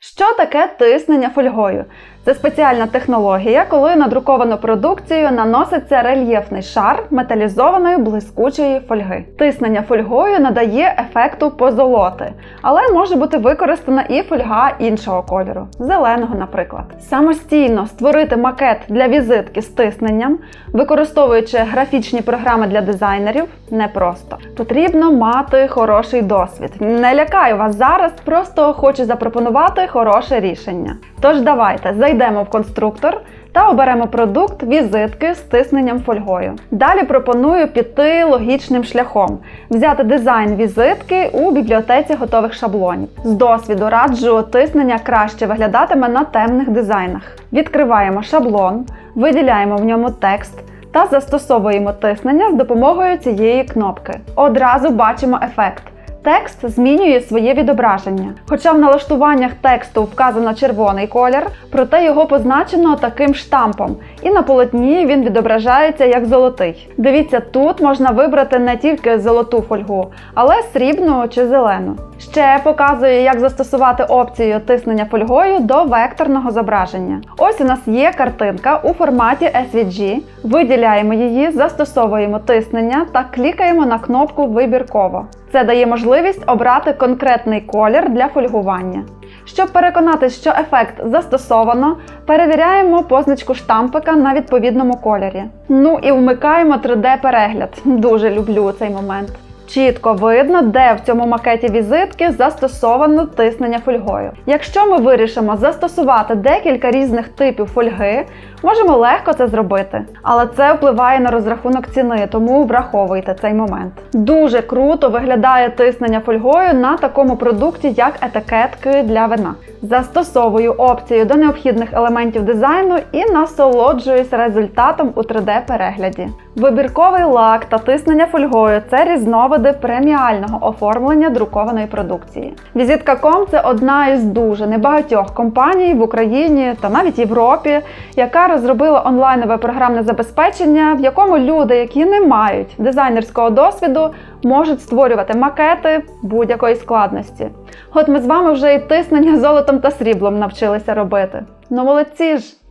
Що таке тиснення фольгою? Це спеціальна технологія, коли на друковану продукцію наноситься рельєфний шар металізованої блискучої фольги. Тиснення фольгою надає ефекту позолоти, але може бути використана і фольга іншого кольору, зеленого, наприклад. Самостійно створити макет для візитки з тисненням, використовуючи графічні програми для дизайнерів, непросто. Потрібно мати хороший досвід. Не лякаю вас зараз, просто хочу запропонувати хороше рішення. Тож давайте зайдемо в конструктор та оберемо продукт візитки з тисненням фольгою. Далі пропоную піти логічним шляхом, взяти дизайн візитки у бібліотеці готових шаблонів. З досвіду раджу тиснення краще виглядатиме на темних дизайнах. Відкриваємо шаблон, виділяємо в ньому текст. Та застосовуємо тиснення з допомогою цієї кнопки. Одразу бачимо ефект. Текст змінює своє відображення. Хоча в налаштуваннях тексту вказано червоний колір, проте його позначено таким штампом, і на полотні він відображається як золотий. Дивіться, тут можна вибрати не тільки золоту фольгу, але срібну чи зелену. Ще показую, як застосувати опцію тиснення фольгою до векторного зображення. Ось у нас є картинка у форматі SVG. Виділяємо її, застосовуємо тиснення та клікаємо на кнопку Вибірково. Це дає можливість обрати конкретний колір для фольгування. Щоб переконатися, що ефект застосовано, перевіряємо позначку штампика на відповідному кольорі. Ну і вмикаємо 3D-перегляд. Дуже люблю цей момент. Чітко видно, де в цьому макеті візитки застосовано тиснення фольгою. Якщо ми вирішимо застосувати декілька різних типів фольги, можемо легко це зробити. Але це впливає на розрахунок ціни, тому враховуйте цей момент. Дуже круто виглядає тиснення фольгою на такому продукті, як етикетки для вина. Застосовую опцію до необхідних елементів дизайну і насолоджуюсь результатом у 3D-перегляді. Вибірковий лак та тиснення фольгою це різновиди преміального оформлення друкованої продукції. Візитка.com – це одна із дуже небагатьох компаній в Україні та навіть Європі, яка розробила онлайнове програмне забезпечення, в якому люди, які не мають дизайнерського досвіду, можуть створювати макети будь-якої складності. От ми з вами вже і тиснення золотом та сріблом навчилися робити. Ну молодці ж!